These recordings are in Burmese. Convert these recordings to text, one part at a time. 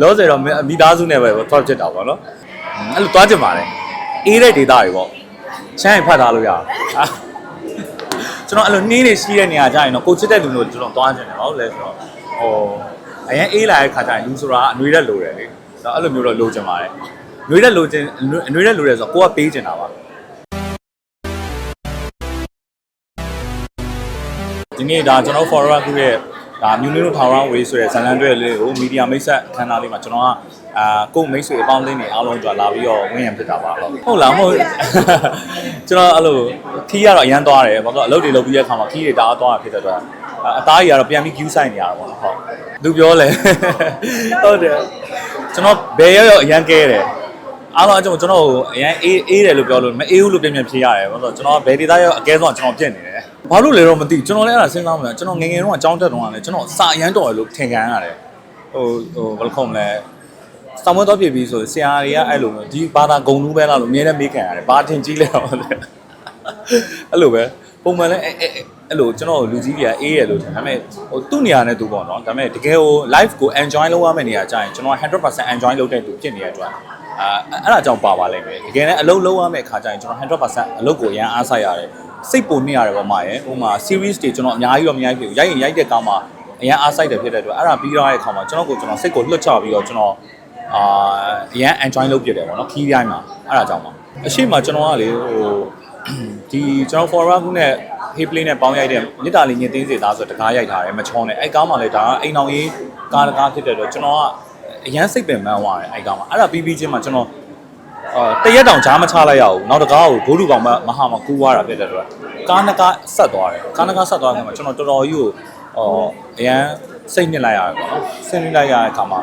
လောဆယ်တော့မိသားစုနဲ့ပဲထွက်ဖြစ်တာပေါ့နော်အဲ့လိုတွားကြပါလေအေးတဲ့ဒေတာတွေပေါ့ချမ်းရင်ဖတ်ထားလို့ရအောင်အာကျွန်တော်အဲ့လိုနှင်းနေရှိတဲ့နေရာကြရင်တော့ကိုချစ်တဲ့လူတို့ကျွန်တော်တွားကြတယ်ဟုတ်လဲဆိုတော့ဟိုအရင်အေးလာတဲ့ခါကျရင်လူဆိုတာအနှွေးရက်လိုတယ်လေဒါအဲ့လိုမျိုးတော့လိုချင်ပါတယ်နှွေးရက်လိုချင်အနှွေးရက်လိုတယ်ဆိုတော့ကိုကပေးချင်တာပါဒီနေ့ဒါကျွန်တော် forward ခုရဲ့ ဒါမြူနင်းတို့ထောင်ရောင်းဝေးဆိုတဲ့ဇန်လန်တွေလေးကိုမီဒီယာမိတ်ဆက်အခမ်းအနားလေးမှာကျွန်တော်ကအာကိုမိတ်ဆွေအပေါင်းအသင်းတွေအားလုံးကြွာလာပြီးတော့ဝင်ရဖြစ်တာပါဟုတ်ဟုတ်လားမဟုတ်ကျွန်တော်အဲ့လိုခီးရတော့အရန်သွားတယ်ဘာလို့အလုပ်တွေလုပ်ပြီးတဲ့အခါမှာခီးတွေတအားသွားတာဖြစ်တဲ့အတွက်အသားကြီးကတော့ပြန်ပြီး queue ဆိုင်နေရတာပေါ့ဟုတ်သူပြောလဲဟုတ်တယ်ကျွန်တော်ဘယ်ရောက်ရောက်အရန်ကဲတယ် အားလုံးအကျွန်တော်ကျွန်တော်အရန်အေးအေးတယ်လို့ပြောလို့မအေးဘူးလို့ပြန်ပြန်ဖြေရတယ်ဘာလို့ကျွန်တော်ဘယ်ဒေသရောက်အကဲဆုံးကျွန်တော်ပြက်နေတယ်ဘာလို့လဲတော့မသိကျွန်တော်လည်းအဲ့ဒါစဉ်းစားမလားကျွန်တော်ငငယ်တုန်းကကြောင်းတက်တုန်းကလည်းကျွန်တော်စာအရန်တော်ရလို့ထင်ခံရတယ်ဟိုဟိုဘယ်လိုခေါ်မလဲဆောင်းမတော့ပြပြီးဆိုဆရာတွေကအဲ့လိုမျိုးဒီဘာသာဂုံလူးပဲလားလို့အမြဲတမ်းမေးခံရတယ်ဘာထင်ကြီးလဲတော့လဲအဲ့လိုပဲပုံမှန်လဲအဲ့အဲ့အဲ့လိုကျွန်တော်လူကြီးတွေကအေးရလို့ထင်ဒါပေမဲ့ဟိုသူ့နေရာနဲ့သူပေါ့နော်ဒါပေမဲ့တကယ်ဟို live ကို enjoy လုပ်ရမယ့်နေရာကြာရင်ကျွန်တော်100% enjoy လုပ်တဲ့သူဖြစ်နေတဲ့အတွက် အာအဲ့ဒါကြောင့်ပါပါလိမ့်မယ်တကယ်လည်းအလုပ်လုပ်ရမယ့်အခါကျရင်ကျွန်တော်100%အလုပ်ကိုအရန်အားဆိုင်ရတယ်စိတ်ပုံနေရတယ်ပေါ့မရဲ့ဟိုမှာ series တွေကျွန်တော်အများကြီးတော့အများကြီးဖြစ်ရိုက်ရင်ရိုက်တဲ့ကောင်မှာအရန်အားဆိုင်တယ်ဖြစ်တဲ့အတွက်အဲ့ဒါပြီးတော့တဲ့အခါမှာကျွန်တော်ကိုကျွန်တော်စိတ်ကိုလွတ်ချပြီးတော့ကျွန်တော်အာအရန် enjoy လုပ်ပြတယ်ပေါ့နော်ခီးတိုင်းမှာအဲ့ဒါကြောင့်ပါအရှိမကျွန်တော်ကလေဟိုဒီကျွန်တော် forward ခုနဲ့ hey play နဲ့ပေါင်းရိုက်တဲ့မြစ်တာလေးညင်သိန်းစီသားဆိုတကားရိုက်ထားတယ်မချောနဲ့အဲ့ကောင်းမှလည်းဒါကအိမ်အောင်ရေးကားတကားဖြစ်တဲ့အတွက်ကျွန်တော်က အရန်စိတ်ပင်ပန်းသွားတယ်အဲ့ကောင်းမှအဲ့ဒါပြီးပြီးချင်းမှကျွန်တော်အာတရက်တောင်ကြားမချလိုက်ရဘူးနောက်တကားကိုဘိုးလူကောင်မမဟာမကူးသွားတာဖြစ်တဲ့အတွက်ကားနကားဆက်သွားတယ်ကားနကားဆက်သွားတဲ့အခါမှာကျွန်တော်တော်တော်ကြီးကိုအော်အရန်စိတ်ညစ်လိုက်ရတယ်ပေါ့နော်စိတ်ညစ်လိုက်ရတဲ့အခါမှာ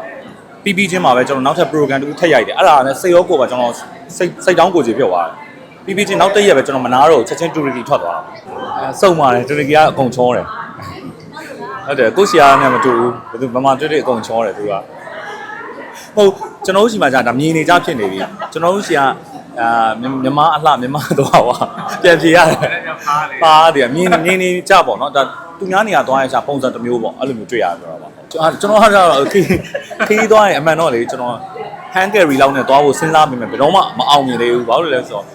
ပြီးပြီးချင်းမှာပဲကျွန်တော်နောက်ထပ် program တစ်ခုထပ်ရိုက်တယ်အဲ့ဒါနဲ့စိတ်ရောကိုယ်ပါကျွန်တော်စိတ်စိတ်တောင်းကိုယ်ကြီးဖြစ်သွားတယ်ပြီးပြီးချင်းနောက်တစ်ရက်ပဲကျွန်တော်မနာတော့ချက်ချင်းတူရကီထွက်သွားတာအဲစုံပါတယ်တူရကီကအကုန်ချောတယ်ဟုတ်တယ်ကိုစီယာနဲ့မတူဘူးဘယ်သူမမတွေ့တဲ့အကုန်ချောတယ်သူက ဟုတ်ကျွန်တော်တို့စီမှာじゃဒါမြင်နေကြဖြစ်နေပြီကျွန်တော်တို့စီကအာမြမအလှမြမတော့ဟာပြန်ပြေရတယ်ပါတယ်မြင်မြင်နေကြပေါ့နော်ဒါသူများနေရာသွားရချပုံစံတစ်မျိုးပေါ့အဲ့လိုမျိုးတွေ့ရတယ်ပြောတာပါကျွန်တော်ကတော့ခီးခီးသွားရင်အမှန်တော့လေကျွန်တော် hand carry လောက်နဲ့သွားဖို့စဉ်းစားမိမယ်ဘယ်တော့မှမအောင်မြင်သေးဘူးဘာလို့လဲဆိုတော့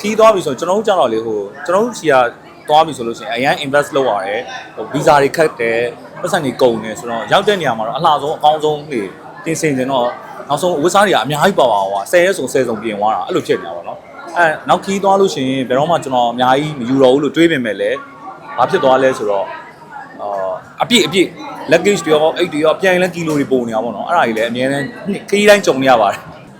ခီးသွားပြီဆိုတော့ကျွန်တော်တို့ကြတော့လေဟိုကျွန်တော်တို့စီကသွားပြီဆိုလို့ရှိရင်အရန် invest လုပ်ရတယ်ဟို visa တွေခတ်တယ်ပတ်စံတွေကုန်တယ်ဆိုတော့ရောက်တဲ့နေရာမှာတော့အလှဆုံးအကောင်းဆုံးနေတင်စင်စင်တော့ နောက်ဆုံးဝစ်စားတွေကအများကြီးပါပါဟို10ရက်ဆို10စုံပြင်သွားတာအဲ့လိုဖြစ်နေတာပါတော့အဲနောက်ခီးသွားလို့ရှိရင်ဘယ်တော့မှကျွန်တော်အများကြီးမယူတော့ဘူးလို့တွေးပင်မဲ့လေဘာဖြစ်သွားလဲဆိုတော့အာအပြည့်အပြည့် luggage တွေရောအိတ်တွေရောပြန်ရင်လည်းကီလိုတွေပုံနေတာပေါ့နော်အဲ့ဒါကြီးလည်းအများနဲ့ခီးတိုင်းကြုံနေရပါတယ်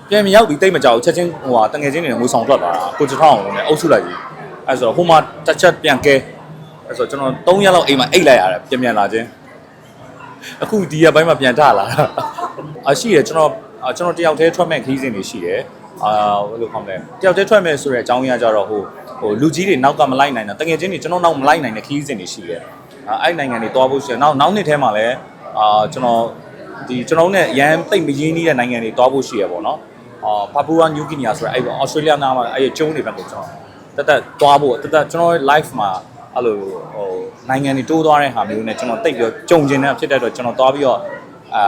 ပြန်မရောက်ပြီးတိတ်မကြောက်ချက်ချင်းဟိုဟာတငယ်ချင်းတွေငွေဆောင်ထွက်သွားတာကိုချထောင်းအောင်လည်းအုပ်စုလိုက်ကြီးအဲ့ဆိုတော့ဟိုမှာတစ်ချက်ပြန်ကဲအဲ့ဆိုကျွန်တော်3ရက်လောက်အိမ်မှာအိတ်လိုက်ရတယ်ပြန်ပြန်လာခြင်းအခုဒီရက်ပိုင်းမှာပြန်ထလာတာအရှိရကျွန်တော် ကျွန်တော်တယောက်တည်းထွက်မဲ့ခီးစဉ်တွေရှိတယ်အာဘယ်လိုခေါ်မလဲတယောက်တည်းထွက်မဲ့ဆိုတဲ့အကြောင်းရင်းကကြတော့ဟိုဟိုလူကြီးတွေနောက်ကမလိုက်နိုင်တာတငယ်ချင်းတွေကျွန်တော်နောက်မလိုက်နိုင်တဲ့ခီးစဉ်တွေရှိတယ်အဲ့နိုင်ငံတွေတွားဖို့ရှိတယ်နောက်နောက်နှစ်ထဲမှာလည်းအာကျွန်တော်ဒီကျွန်တော်နဲ့ရန်တိတ်မရင်းနှီးတဲ့နိုင်ငံတွေတွားဖို့ရှိရပေါ့နော်အာပါပူဝါနယူဂီနီယာဆိုတဲ့အဲ့ဩစတြေးလျနားမှာအဲ့ကျုံးတွေဘက်ကိုကျွန်တော်တက်တက်တွားဖို့တက်တက်ကျွန်တော် live မှာအဲ့လိုဟိုနိုင်ငံတွေတိုးသွားတဲ့ဟာမျိုးနဲ့ကျွန်တော်တိတ်ပြီးတော့ကြုံကျင်တဲ့ဖြစ်တဲ့အတွက်ကျွန်တော်တွားပြီးတော့အာ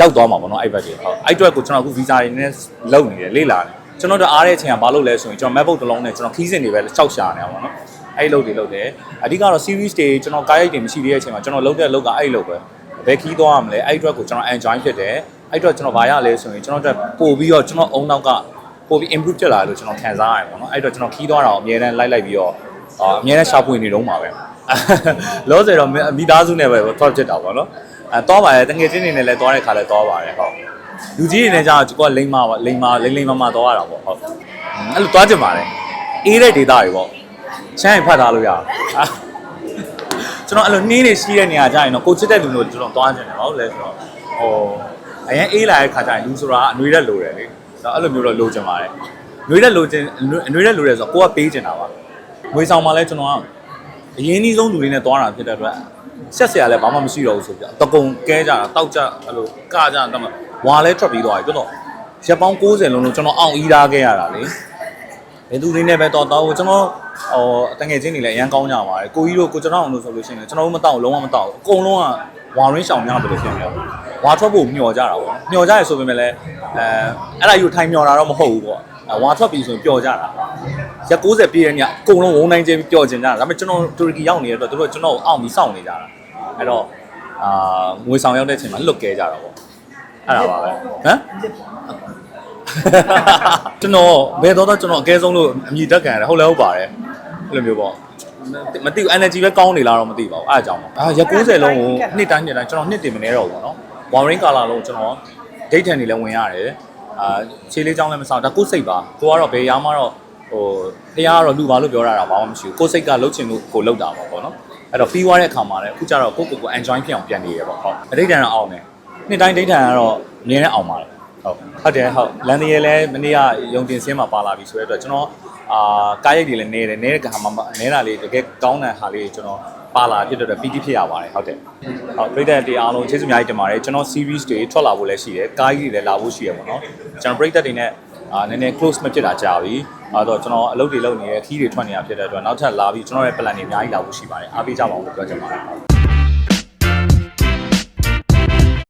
ရောက်သွားမှာပေါ့နော်အဲ့ဘက်ကြီးဟုတ်အဲ့အတွက်ကိုကျွန်တော်အခု visa တွေနဲ့လုံနေတယ်လေ့လာနေကျွန်တော်တို့အားတဲ့အချိန်ကဘာလုပ်လဲဆိုရင်ကျွန်တော် MacBook တစ်လုံးနဲ့ကျွန်တော်ခီးစဉ်တွေပဲရှောက်ရှာနေတာပေါ့နော်အဲ့လုပ်တွေလုပ်တယ်အဓိကတော့ series တွေကျွန်တော်ကားရိုက်တွေမရှိသေးတဲ့အချိန်မှာကျွန်တော်လုပ်တဲ့လုပ်ကအဲ့လုပ်ပဲဘယ်ခီးသွားရမလဲအဲ့အတွက်ကိုကျွန်တော် enjoy ဖြစ်တယ်အဲ့အတွက်ကျွန်တော်ဘာရလဲဆိုရင်ကျွန်တော်တို့ပို့ပြီးတော့ကျွန်တော်အုံနောက်ကပို့ပြီး improve ဖြစ်လာတယ်လို့ကျွန်တော်ခံစားရတယ်ပေါ့နော်အဲ့အတွက်ကျွန်တော်ခီးသွားတာကိုအများနဲ့လိုက်လိုက်ပြီးတော့အာအများနဲ့ရှာဖွေနေတော့မှာပဲလောဆယ်တော့မိသားစုနဲ့ပဲထွက်ဖြစ်တာပေါ့နော် အဲတော့ပါတယ်တငယ်ချင်းတွေနဲ့လည်းသွားတဲ့ခါလည်းသွားပါတယ်ဟုတ်လူကြီးတွေနဲ့ကြာကိုကလိမ့်မပါလိမ့်မလိမ့်လိမ့်မမသွားရတာပေါ့ဟုတ်အဲ့လိုသွားကြပါတယ်အေးတဲ့ဒေတာတွေပေါ့ချမ်းရင်ဖတ်ထားလို့ရအောင်ကျွန်တော်အဲ့လိုနှင်းနေရှိတဲ့နေရာကြရင်တော့ကိုချစ်တဲ့လူတို့ကျွန်တော်သွားကြတယ်ဟုတ်လဲဆိုတော့ဟိုအရင်အေးလာတဲ့ခါကျရင်လူဆိုတာအနှွေးရက်လိုတယ်လေဒါအဲ့လိုမျိုးတော့လိုချင်ပါတယ်နှွေးရက်လိုချင်အနှွေးရက်လိုတယ်ဆိုတော့ကိုကပေးချင်တာပါငွေဆောင်မှာလဲကျွန်တော်က အရင်ကြီးဆုံးလူတွေနဲ့သွားတာဖြစ်တဲ့အတွက်ဆက်ဆရာလည်းဘာမှမရှိတော့ဘူးဆိုပြတကုံကဲကြတာတောက်ကြအဲ့လိုကကြတာတော့ဝါလဲထွက်ပြီးသွားပြီတော်တော်ရက်ပေါင်း60လုံးလုံးကျွန်တော်အောင်အီးထားခဲ့ရတာလေဘယ်သူတွေနဲ့ပဲတော်တော်ကျွန်တော်ဟိုတငယ်ချင်းတွေလည်းအရန်ကောင်းကြပါတယ်ကိုကြီးတို့ကိုကျွန်တော်အောင်လို့ဆိုလို့ရှိရင်ကျွန်တော်တို့မတောက်လုံးဝမတောက်အကုန်လုံးကဝါရင်းရှောင်များတယ်လို့ဖြစ်နေတယ်ဝါထွက်ဖို့မျှော်ကြတာပေါ့မျှော်ကြရဆိုပေမဲ့လည်းအဲအဲ့ဒါယူထိုင်မျှော်တာတော့မဟုတ်ဘူးပေါ့အဲဝါထွက်ပြီဆိုရင်ပျော်ကြတာ ရက်90ပြည့်တဲ့ညအကုန်လုံးဝုန်းတိုင်းချင်းပျော်ကျင်ကြတာဒါပေမဲ့ကျွန်တော်တူရကီရောက်နေတဲ့အတွက်သူတို့ကျွန်တော်ကိုအောင့်ပြီးစောင့်နေကြတာအဲ့တော့အာငွေဆောင်ရောက်တဲ့အချိန်မှာလွတ်ကဲကြတာပေါ့အဲ့ဒါပါပဲဟမ်ကျွန်တော်ဘယ်တော့တော့ကျွန်တော်အကဲဆုံးလို့အမြည်တက်ခံရတယ်ဟုတ်လဲဟုတ်ပါတယ်အဲ့လိုမျိုးပေါ့မသိဘူး energy ပဲကောင်းနေလားတော့မသိပါဘူးအဲ့အကြောင်းပေါ့အာရက်90လုံးကိုနှစ်တိုင်းနှစ်တိုင်းကျွန်တော်နှစ်တင်မနေတော့ဘူးပေါ့နော် warring color လုံးကျွန်တော် date ထန်နေလဲဝင်ရတယ်အာခြေလေးချောင်းလည်းမဆောင်ဒါကိုယ်စိတ်ပါကိုကတော့ဘယ်ရားမှတော့ ဟိုဖះကတော့လူပါလို့ပြောရတာဘာမှမရှိဘူးကိုယ်စိတ်ကလှုပ်ချင်လို့ကိုလှုပ်တာပေါ့ပေါ့နော်အဲ့တော့ပြီးသွားတဲ့အခါမှာလည်းအခုကျတော့ကိုယ့်ကိုယ်ကို enjoy ဖြစ်အောင်ပြန်နေရပေါ့ဟုတ်အဒိတ်တန်တော့အောင်တယ်နှစ်တိုင်းဒိတ်တန်ကတော့အမြဲတမ်းအောင်ပါတယ်ဟုတ်ဟုတ်တယ်ဟုတ်လန်ဒီရဲလည်းမနေ့ကယုံတင်စင်းမှာပါလာပြီဆိုတဲ့အတွက်ကျွန်တော်အာကားရိတ်တွေလည်းနေတယ်နေတဲ့ကဟာမှာနေတာလေးတကယ်ကောင်းတဲ့ဟာလေးကျွန်တော်ပါလာဖြစ်တဲ့အတွက်ပီတိဖြစ်ရပါတယ်ဟုတ်တယ်ဟုတ်ပြည်သက်တွေအားလုံးကျေးဇူးအများကြီးတင်ပါတယ်ကျွန်တော် series တွေထွက်လာဖို့လည်းရှိတယ်ကားကြီးတွေလည်းလာဖို့ရှိရပါတော့ကျွန်တော်ပြည်သက်တွေနဲ့အာနည်းနည်း close မဖြစ်တာကြာပြီ အဲ့တော့ကျွန်တော်အလုပ်တွေလုပ်နေတယ်ခီးတွေထွက်နေတာဖြစ်တဲ့အတွက်နောက်ထပ်လာပြီးကျွန်တော်ရဲ့ plan တွေအများကြီးလာဖို့ရှိပါတယ်အားပေးကြပါဦးလို့ပြောချင်ပါတယ်